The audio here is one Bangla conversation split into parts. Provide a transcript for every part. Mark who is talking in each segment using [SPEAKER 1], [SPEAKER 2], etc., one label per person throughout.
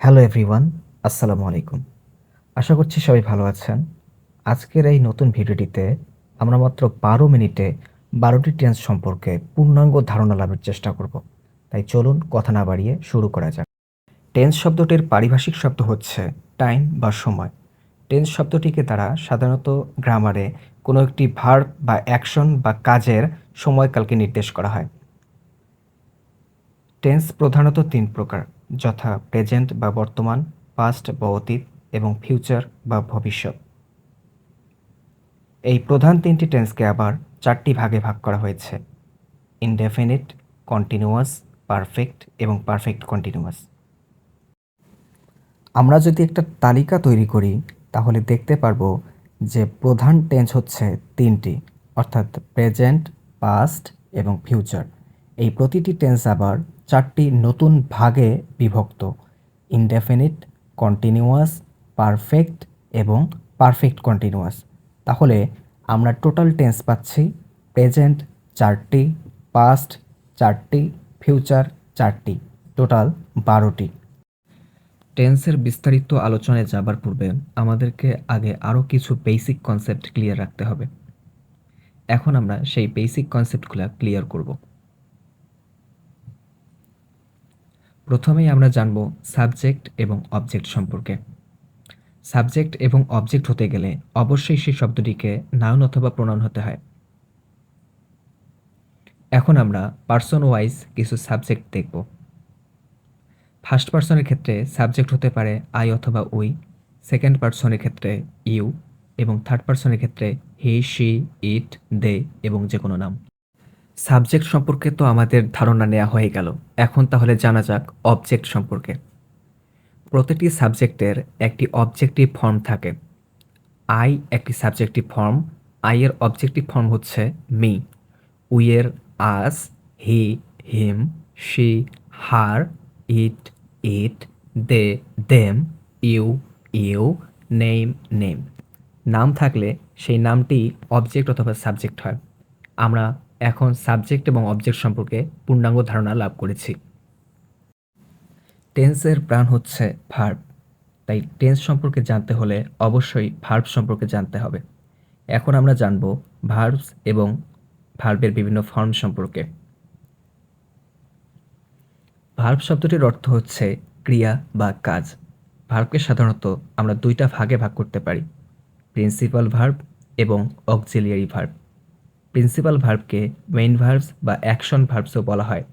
[SPEAKER 1] হ্যালো এভরিওয়ান আসসালামু আলাইকুম আশা করছি সবাই ভালো আছেন। আজকের এই নতুন ভিডিওটিতে আমরা মাত্র বারো মিনিটে বারোটি টেন্স সম্পর্কে পূর্ণাঙ্গ ধারণা লাভের চেষ্টা করব। তাই চলুন কথা না বাড়িয়ে শুরু করা যাক। টেন্স শব্দটির পারিভাষিক শব্দ হচ্ছে টাইম বা সময়। টেন্স শব্দটিকে দ্বারা সাধারণত গ্রামারে কোনো একটি ভার বা অ্যাকশন বা কাজের সময়কালকে নির্দেশ করা হয়। টেন্স প্রধানত তিন প্রকার। যথা প্রেজেন্ট বা বর্তমান পাস্ট বা অতীত, এবং ফিউচার বা ভবিষ্যৎ। এই প্রধান তিনটি টেন্সকে আবার চারটি ভাগে ভাগ করা হয়েছে। ইনডেফিনিট কন্টিনিউয়াস পারফেক্ট এবং পারফেক্ট কন্টিনিউয়াস আমরা যদি একটা তালিকা তৈরি করি, তাহলে দেখতে পারব যে প্রধান টেন্স হচ্ছে তিনটি, অর্থাৎ প্রেজেন্ট পাস্ট এবং ফিউচার এই প্রতিটি টেন্স আবার চারটি নতুন ভাগে বিভক্ত ইনডেফিনিট কন্টিনিউয়াস পারফেক্ট এবং পারফেক্ট কন্টিনিউয়াস তাহলে আমরা টোটাল টেন্স পাচ্ছি প্রেজেন্ট চারটি পাস্ট চারটি ফিউচার চারটি টোটাল বারোটি। টেন্সের বিস্তারিত আলোচনায় যাবার পূর্বে আমাদেরকে আগে আরও কিছু বেসিক কনসেপ্ট ক্লিয়ার রাখতে হবে। এখন আমরা সেই বেসিক কনসেপ্টগুলো ক্লিয়ার করব। প্রথমেই আমরা জানব সাবজেক্ট এবং অবজেক্ট সম্পর্কে। সাবজেক্ট এবং অবজেক্ট হতে গেলে অবশ্যই সেই শব্দটিকে নাউন অথবা প্রণয়ন হতে হয়। এখন আমরা পার্সন ওয়াইজ কিছু সাবজেক্ট দেখব। ফার্স্ট পার্সনের ক্ষেত্রে সাবজেক্ট হতে পারে আই অথবা উই, সেকেন্ড পার্সনের ক্ষেত্রে ইউ, এবং থার্ড পার্সনের ক্ষেত্রে হি, শি, ইট, দে এবং যে কোনো নাম। সাবজেক্ট সম্পর্কে তো আমাদের ধারণা নেওয়া হয়ে গেল। এখন তাহলে জানা যাক অবজেক্ট সম্পর্কে। প্রতিটি সাবজেক্টের একটি অবজেক্টিভ ফর্ম থাকে। আই একটি সাবজেক্টিভ ফর্ম আই এর অবজেক্টিভ ফর্ম হচ্ছে me উইয়ের us he him she her it it they them you you name name নাম থাকলে সেই নামটি অবজেক্ট অথবা সাবজেক্ট হয়। আমরা এখন সাবজেক্ট এবং অবজেক্ট সম্পর্কে পূর্ণাঙ্গ ধারণা লাভ করেছি। টেন্সের প্রাণ হচ্ছে ভার্ব তাই টেন্স সম্পর্কে জানতে হলে অবশ্যই ভার্ব সম্পর্কে জানতে হবে। এখন আমরা জানব ভার্বস এবং ভার্বের বিভিন্ন ফর্ম সম্পর্কে। ভার্ব শব্দটির অর্থ হচ্ছে ক্রিয়া বা কাজ। ভার্বকে সাধারণত আমরা দুইটা ভাগে ভাগ করতে পারি প্রিন্সিপাল ভার্ব এবং অক্সিলিয়ারি ভার্ব প্রিন্সিপাল ভার্বকে মেইন ভার্বস বা অ্যাকশন ভার্বসও বলা হয়।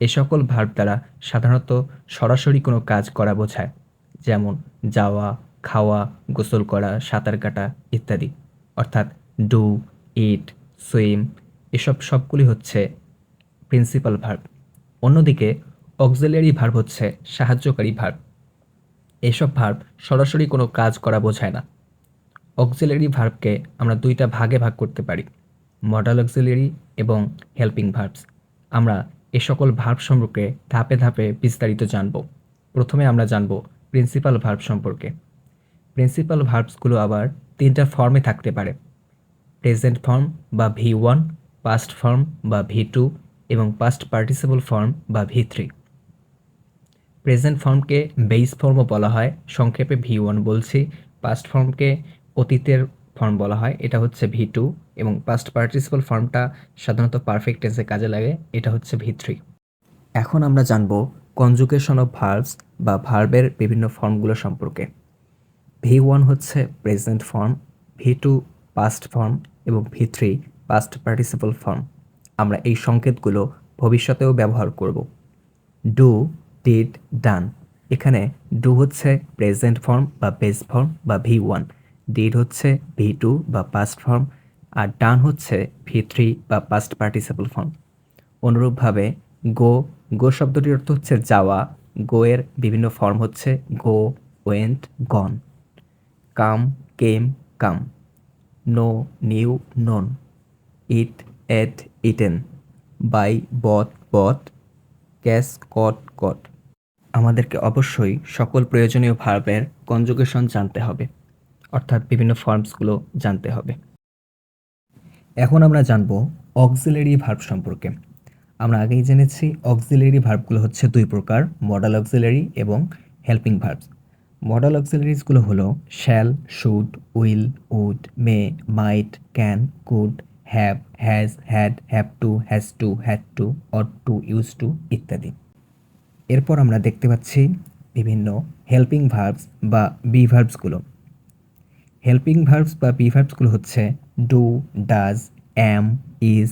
[SPEAKER 1] এ সকল ভার্ব দ্বারা সাধারণত সরাসরি কোনো কাজ করা বোঝায়, যেমন যাওয়া, খাওয়া, গোসল করা, সাঁতার কাটা ইত্যাদি। অর্থাৎ ডু, ইট, সুইম এসব সবগুলি হচ্ছে প্রিন্সিপাল ভার্ব। অন্যদিকে অক্সিলিয়ারি ভার্ব হচ্ছে সাহায্যকারী ভার্ব। এসব ভার্ব সরাসরি কোনো কাজ করা বোঝায় না। অক্সিলিয়ারি ভার্বকে আমরা দুইটা ভাগে ভাগ করতে পারি। মডাল অক্সিলিয়ারি এবং হেল্পিং ভার্বস আমরা এ সকল ভার্ব সম্পর্কে ধাপে ধাপে বিস্তারিত জানব। প্রথমে আমরা জানব প্রিন্সিপাল ভার্ব সম্পর্কে। প্রিন্সিপাল ভার্বসগুলো আবার তিনটা ফর্মে থাকতে পারে। প্রেজেন্ট ফর্ম বা ভি ওয়ান পাস্ট ফর্ম বা ভি টু এবং পাস্ট পার্টিসিপল ফর্ম বা ভি থ্রি প্রেজেন্ট ফর্মকে বেস ফর্মও বলা হয়। সংক্ষেপে ভি ওয়ান বলছি। পাস্ট ফর্মকে অতীতের ফর্ম বলা হয়, এটা হচ্ছে ভি টু এবং পাস্ট পার্টিসিপাল ফর্মটা সাধারণত পারফেক্ট টেন্সে কাজে লাগে, এটা হচ্ছে ভি থ্রি এখন আমরা জানব কনজুকেশন অফ ভার্বস বা ভার্বের বিভিন্ন ফর্মগুলো সম্পর্কে। ভি ওয়ান হচ্ছে present form V two past form এবং V three past participle form আমরা এই সংকেতগুলো ভবিষ্যতেও ব্যবহার করব। ডু ডিড ডান এখানে ডু হচ্ছে প্রেজেন্ট ফর্ম বা বেস ফর্ম বা ভি ওয়ান ডিড হচ্ছে ভি টু বা পাস্ট ফর্ম আর ডান হচ্ছে ভি থ্রি বা পাস্ট পার্টিসিপল ফর্ম অনুরূপভাবে গো গো শব্দটির অর্থ হচ্ছে যাওয়া, গো এর বিভিন্ন ফর্ম হচ্ছে go went gone come came come. Know, knew, known. Eat, ate, eaten. Buy, bought bought. Catch caught caught. আমাদেরকে অবশ্যই সকল প্রয়োজনীয় ভার্বের কনজুগেশন জানতে হবে। অর্থাৎ বিভিন্ন ফর্মসগুলো জানতে হবে। এখন আমরা জানব অক্সিলারি ভার্ব সম্পর্কে। আমরা আগেই জেনেছি অক্সিলারি ভার্বগুলো হচ্ছে দুই প্রকার, মডাল অক্সিলারি এবং হেল্পিং ভার্বস মডাল অক্সিলারিজগুলো হলো shall, should, will, would, may, might, can, could, have, has, had, have to, has to, had to ought to, use to ইত্যাদি। এরপর আমরা দেখতে পাচ্ছি বিভিন্ন হেল্পিং ভার্বস বা বি ভার্বসগুলো হেল্পিং ভার্বস বা বি ভার্বসগুলো হচ্ছে do does am is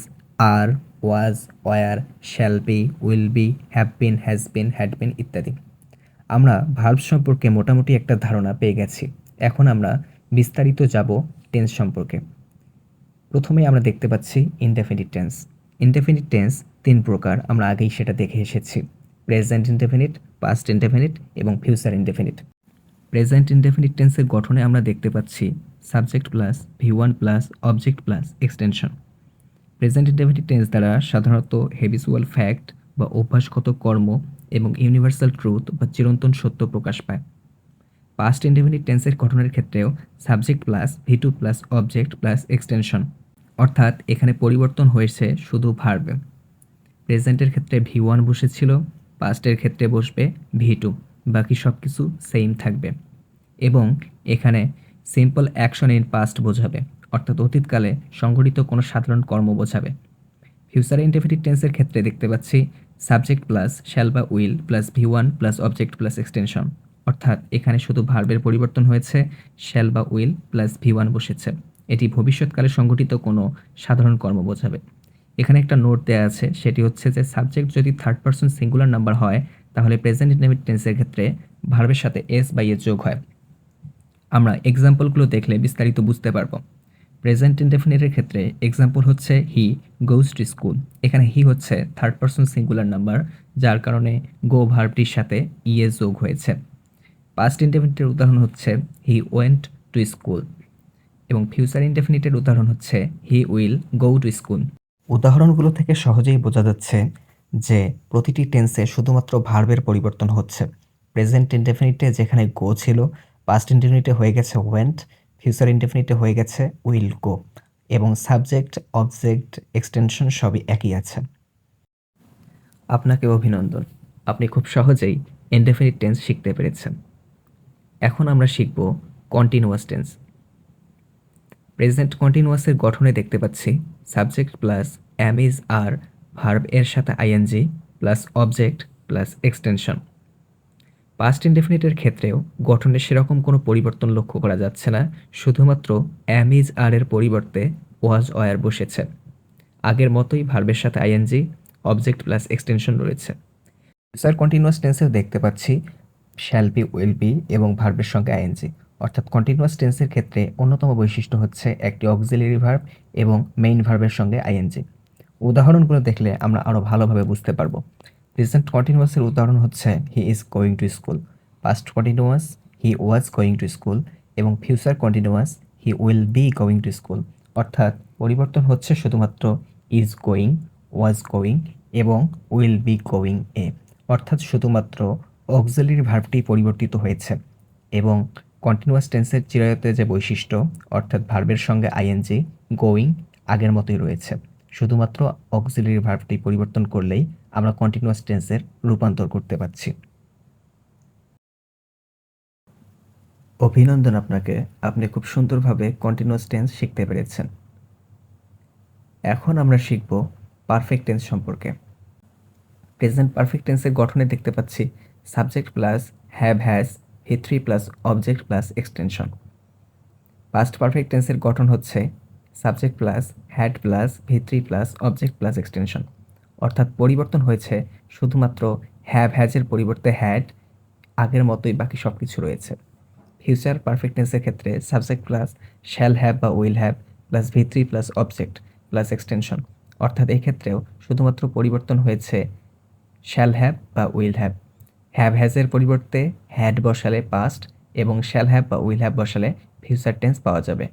[SPEAKER 1] are was were shall be will be have been has been had been ইত্যাদি। আমরা ভার্ব সম্পর্কে মোটামুটি একটা ধারণা পেয়ে গেছি। এখন আমরা বিস্তারিত যাব টেন্স সম্পর্কে। প্রথমে আমরা দেখতে পাচ্ছি ইনডেফিনিট টেন্স ইনডেফিনিট টেন্স তিন প্রকার, আমরা আগেই সেটা দেখে এসেছি। প্রেজেন্ট ইনডেফিনিট পাস্ট ইনডেফিনিট এবং ফিউচার ইনডেফিনিট প্রেজেন্ট ইনডেফিনিট টেন্সের গঠনে আমরা দেখতে পাচ্ছি subject plus V one plus object plus extension present indefinite tense দ্বারা সাধারণত হেবিচুয়াল ফ্যাক্ট বা অভ্যাসগত কর্ম এবং ইউনিভার্সাল ট্রুথ বা চিরন্তন সত্য প্রকাশ পায়। পাস্ট ইনডেফিনিট টেন্সের গঠনের ক্ষেত্রেও subject plus V two plus object plus extension অর্থাৎ এখানে পরিবর্তন হয়েছে শুধু ভার্বে প্রেজেন্টের ক্ষেত্রে ভি ওয়ান বসেছিল পাস্টের ক্ষেত্রে বসবে ভি টু বাকি সব কিছু সেম থাকবে। এবং এখানে সিম্পল অ্যাকশন ইন পাস্ট বোঝাবে। অর্থাৎ অতীতকালে সংঘটিত কোনো সাধারণ কর্ম বোঝাবে। ফিউচার ইনডেফিনিট টেন্সের ক্ষেত্রে দেখতে পাচ্ছি সাবজেক্ট প্লাস শ্যাল বা will plus V one plus object plus extension অর্থাৎ এখানে শুধু ভার্বের পরিবর্তন হয়েছে শ্যাল বা উইল প্লাস ভি ওয়ান বসেছে। এটি ভবিষ্যৎকালে সংঘটিত কোনো সাধারণ কর্ম বোঝাবে। এখানে একটা নোট দেওয়া আছে, সেটি হচ্ছে যে সাবজেক্ট যদি থার্ড পার্সন সিঙ্গুলার নাম্বার হয় তাহলে প্রেজেন্ট ইনডেফিনিট টেন্সের ক্ষেত্রে ভার্বের সাথে এস বা এ যোগ হয়। আমরা এক্সাম্পলগুলো দেখলে বিস্তারিত বুঝতে পারব। প্রেজেন্ট ইনডেফিনিটের ক্ষেত্রে এক্সাম্পল হচ্ছে হি গোজ টু স্কুল এখানে হি হচ্ছে থার্ড পার্সন সিঙ্গুলার নাম্বার যার কারণে গো ভার্বটির সাথে ইয়ে যোগ হয়েছে। পাস্ট ইনডেফিনিটের উদাহরণ হচ্ছে হি ওয়েন্ট টু স্কুল এবং ফিউচার ইনডেফিনিটের উদাহরণ হচ্ছে he will go to school উদাহরণগুলো থেকে সহজেই বোঝা যাচ্ছে যে প্রতিটি টেন্সে শুধুমাত্র ভার্বের পরিবর্তন হচ্ছে। প্রেজেন্ট ইনডেফিনিটে যেখানে গো ছিল পাস্ট ইনডেফিনিটে হয়ে গেছে ওয়েন্ট ফিউচার ইনডেফিনিটে হয়ে গেছে উইল গো এবং সাবজেক্ট অবজেক্ট এক্সটেনশন সবই একই আছে। আপনাকে অভিনন্দন। আপনি খুব সহজেই ইনডেফিনিট টেন্স শিখতে পেরেছেন। এখন আমরা শিখব কন্টিনিউয়াস টেন্স প্রেজেন্ট কন্টিনিউয়াসের গঠনে দেখতে পাচ্ছি subject plus am is are verb এর সাথে ING plus object plus extension past ইনডেফিনিটের ক্ষেত্রেও গঠনে সেরকম কোনো পরিবর্তন লক্ষ্য করা যাচ্ছে না, শুধুমাত্র অ্যাম ইজ আর এর পরিবর্তে ওয়াজ অয়ার বসেছে। আগের মতোই ভার্বের সাথে আইএনজি অবজেক্ট প্লাস এক্সটেনশন রয়েছে। স্যার কন্টিনিউয়াস টেন্সেও দেখতে পাচ্ছি শ্যাল বি উইল বি এবং ভার্বের সঙ্গে আইএনজি অর্থাৎ কন্টিনিউয়াস টেন্সের ক্ষেত্রে অন্যতম বৈশিষ্ট্য হচ্ছে একটি অক্সিলারি ভার্ব এবং মেইন ভার্বের সঙ্গে আইএনজি উদাহরণগুলো দেখলে আমরা আরও ভালোভাবে বুঝতে পারব। প্রেজেন্ট কন্টিনিউয়াসের উদাহরণ হচ্ছে he is going to school past continuous he was going to school এবং future continuous he will be going to school অর্থাৎ পরিবর্তন হচ্ছে শুধুমাত্র ইজ গোয়িং ওয়াজ গোয়িং এবং উইল বি গোয়িং এ। অর্থাৎ শুধুমাত্র অক্সিলারি ভার্বটি পরিবর্তিত হয়েছে। এবং কন্টিনিউয়াস টেন্সের চিরায়তে যে বৈশিষ্ট্য, অর্থাৎ ভার্বের সঙ্গে আইএনজি গোয়িং আগের মতোই রয়েছে। শুধুমাত্র অক্সিলারি ভার্বটি পরিবর্তন করলেই আমরা কন্টিনিউয়াস টেন্সের রূপান্তর করতে পারছি। অভিনন্দন আপনাকে, আপনি খুব সুন্দরভাবে কন্টিনিউয়াস টেন্স শিখতে পেরেছেন। এখন আমরা শিখব পারফেক্ট টেন্স সম্পর্কে। প্রেজেন্ট পারফেক্ট টেন্সের গঠনে দেখতে পাচ্ছি subject plus have has V three plus object plus extension past perfect টেন্সের গঠন হচ্ছে subject plus had plus V three plus object plus extension অর্থাৎ পরিবর্তন হয়েছে শুধুমাত্র হ্যাভ হ্যাজের পরিবর্তে হ্যাড আগের মতোই বাকি সব কিছু রয়েছে। ফিউচার পারফেক্ট টেন্সের ক্ষেত্রে সাবজেক্ট প্লাস শ্যাল হ্যাভ বা will have plus V three plus object plus extension অর্থাৎ এক্ষেত্রেও শুধুমাত্র পরিবর্তন হয়েছে শ্যাল হ্যাভ বা উইল হ্যাভ হ্যাভ হ্যাজের পরিবর্তে হ্যাড বসালে পাস্ট এবং শ্যাল হ্যাভ বা উইল হ্যাভ বসালে ফিউচার টেন্স পাওয়া যাবে।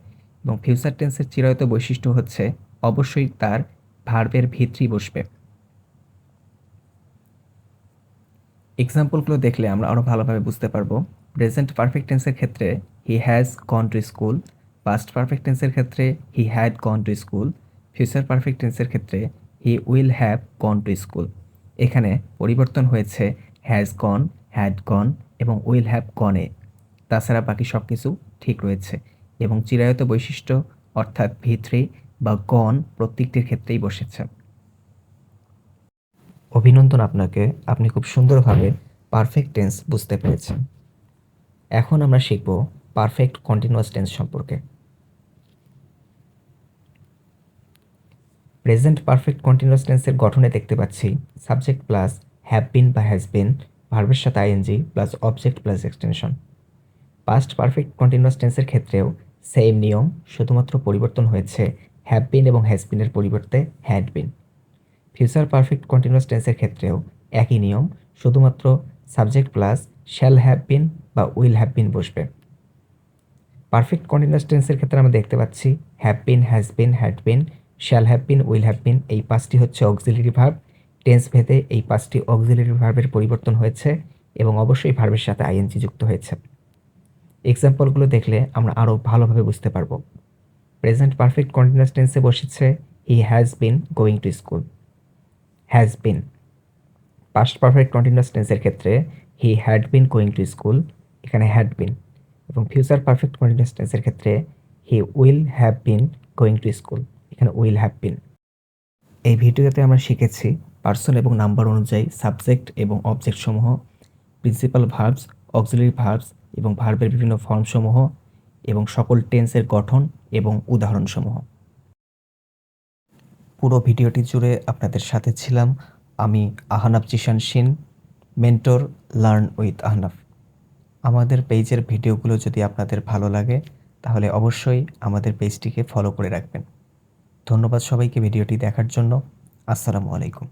[SPEAKER 1] এবং ফিউচার টেন্সের চিরায়ত বৈশিষ্ট্য হচ্ছে অবশ্যই তার ভার্বের ভিত্রি বসবে। এক্সাম্পলগুলো দেখলে আমরা আরও ভালোভাবে বুঝতে পারব। প্রেজেন্ট পারফেক্ট টেন্সের ক্ষেত্রে he has gone to school past perfect টেন্সের ক্ষেত্রে he had gone to school future perfect টেন্সের ক্ষেত্রে he will have gone to school এখানে পরিবর্তন হয়েছে হ্যাজ গন হ্যাড গন এবং উইল হ্যাভ গনে তাছাড়া বাকি সব কিছু ঠিক রয়েছে। এবং চিরায়ত বৈশিষ্ট্য, অর্থাৎ ভি থ্রি বা গণ প্রত্যেকটির ক্ষেত্রেই বসেছে। অভিনন্দন আপনাকে, আপনি খুব সুন্দরভাবে পারফেক্ট টেন্স বুঝতে পেরেছেন। এখন আমরা শিখব পারফেক্ট কন্টিনিউয়াস টেন্স সম্পর্কে। প্রেজেন্ট পারফেক্ট কন্টিনিউয়াস টেন্সের গঠনে দেখতে পাচ্ছি সাবজেক্ট প্লাস হ্যাভ বিন বা হ্যাজ বিন ভার্বের সাথে ING plus object plus extension past perfect continuous টেন্সের ক্ষেত্রেও সেম নিয়ম, শুধুমাত্র পরিবর্তন হয়েছে হ্যাভ বিন এবং হ্যাজ বিনের পরিবর্তে had been future perfect continuous টেন্সের ক্ষেত্রেও একই নিয়ম, শুধুমাত্র subject plus shall have been বা উইল হ্যাভ বিন বসবে। পারফেক্ট কন্টিনিউয়াস টেন্সের ক্ষেত্রে আমরা দেখতে পাচ্ছি have been has been had been shall have been will have been এই পাঁচটি হচ্ছে অক্সিলারি ভার্ব টেন্স ভেদে এই পাঁচটি অক্সিলারি ভার্বের পরিবর্তন হয়েছে এবং অবশ্যই ভার্বের সাথে আইএনজি যুক্ত হয়েছে। এক্সাম্পলগুলো দেখলে আমরা আরও ভালোভাবে বুঝতে পারব। প্রেজেন্ট পারফেক্ট কন্টিনিউয়াস টেন্সে বসেছে he has been going to school has been past perfect continuous টেন্সের ক্ষেত্রে he had been going to school এখানে হ্যাড বিন এবং ফিউচার পারফেক্ট কন্টিনিউয়াস টেন্সের ক্ষেত্রে he will have been going to school এখানে উইল হ্যাভ বিন এই ভিডিওতে আমরা শিখেছি পার্সন এবং নাম্বার অনুযায়ী সাবজেক্ট এবং অবজেক্ট সমূহ প্রিন্সিপাল ভার্বস অক্সিলারি ভার্বস এবং ভার্বের বিভিন্ন ফর্মসমূহ এবং সকল টেন্সের গঠন এবং উদাহরণসমূহ। পুরো ভিডিওটি জুড়ে আপনাদের সাথে ছিলাম আমি আহনাফ জিশান সিন, মেন্টর লার্ন উইথ আহনাফ। আমাদের পেজের ভিডিওগুলো যদি আপনাদের ভালো লাগে, তাহলে অবশ্যই আমাদের পেজটিকে ফলো করে রাখবেন। ধন্যবাদ সবাইকে ভিডিওটি দেখার জন্য। আসসালামু আলাইকুম।